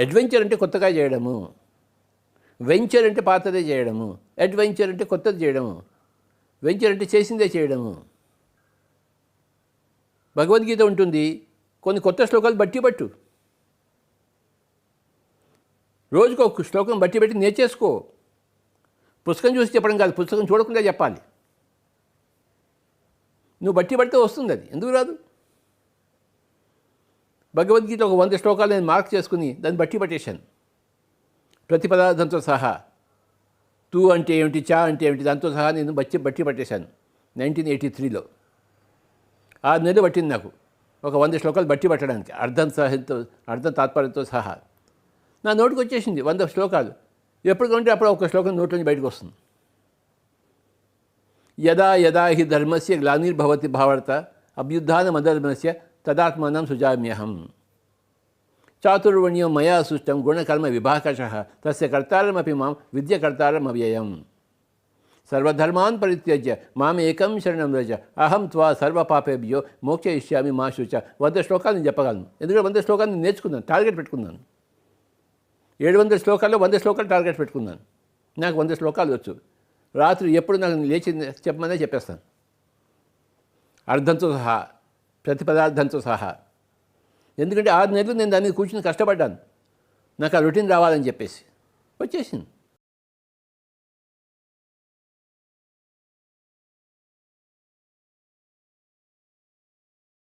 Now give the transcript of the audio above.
Adventure అంటే కొత్తగా చేయడము. వెంచర్ అంటే పాతదే చేయడము. అడ్వెంచర్ అంటే కొత్తది చేయడము. వెంచర్ అంటే చేసిందే చేయడము. భగవద్గీత ఉంటుంది. కొన్ని కొత్త శ్లోకాలు బట్టి పట్టు. రోజుకు ఒక శ్లోకం బట్టి పెట్టి నేర్చేసుకో పుస్తకం చూసి చెప్పడం కాదు పుస్తకం చూడకుండా చెప్పాలి. నువ్వు బట్టి పడితే వస్తుంది అది. ఎందుకు రాదు? భగవద్గీత ఒక వంద శ్లోకాలు నేను మార్క్ చేసుకుని దాన్ని బట్టి పట్టేశాను. ప్రతి పదార్థంతో సహా. తూ అంటే ఏమిటి చా అంటే ఏమిటి దాంతో సహా నేను బట్టి బట్టి పట్టేశాను. నైన్టీన్ ఎయిటీ త్రీలో. ఆరు నెలలు పట్టింది నాకు. ఒక వంద శ్లోకాలు బట్టి పట్టడానికి. అర్థం సహాయంతో అర్థం తాత్పర్యంతో సహా. నా నోటికి వచ్చేసింది వంద శ్లోకాలు. ఎప్పటికంటే అప్పుడు ఒక శ్లోకం నోట్లోంచి బయటకు వస్తుంది. యదా యదా హి ధర్మస్య గ్లానిర్భవతి భావత అభ్యుత్నమధర్మస్య తదాత్మానం సుజామ్యహం. చాతుర్వణ్యం మయా సృష్టం గుణకర్మ విభాకష తస్య కర్తారమపి మాం విద్యకర్తారం అవ్యయం సర్వధర్మాన్ పరిత్యజ్య మాం ఏకం శరణం రజ అహం త్వా సర్వపాపేభ్యో మోక్షయిష్యామి మా శుచ. వంద శ్లోకాలు నేను చెప్పగలను ఎందుకంటే వంద శ్లోకాలు నేను నేర్చుకున్నాను టార్గెట్ పెట్టుకున్నాను. ఏడు వందల శ్లోకాల్లో వంద శ్లోకాలు టార్గెట్ పెట్టుకున్నాను. నాకు వంద శ్లోకాలు వచ్చు. రాత్రి ఎప్పుడు నాకు లేచి చెప్పమనే చెప్పేస్తాను. అర్థంతో సహా ప్రతి పదార్థంతో సహా. ఎందుకంటే ఆరు నెలలు నేను దాని మీద కూర్చుని కష్టపడ్డాను. నాకు ఆ రొటీన్ రావాలని చెప్పేసి. వచ్చేసింది.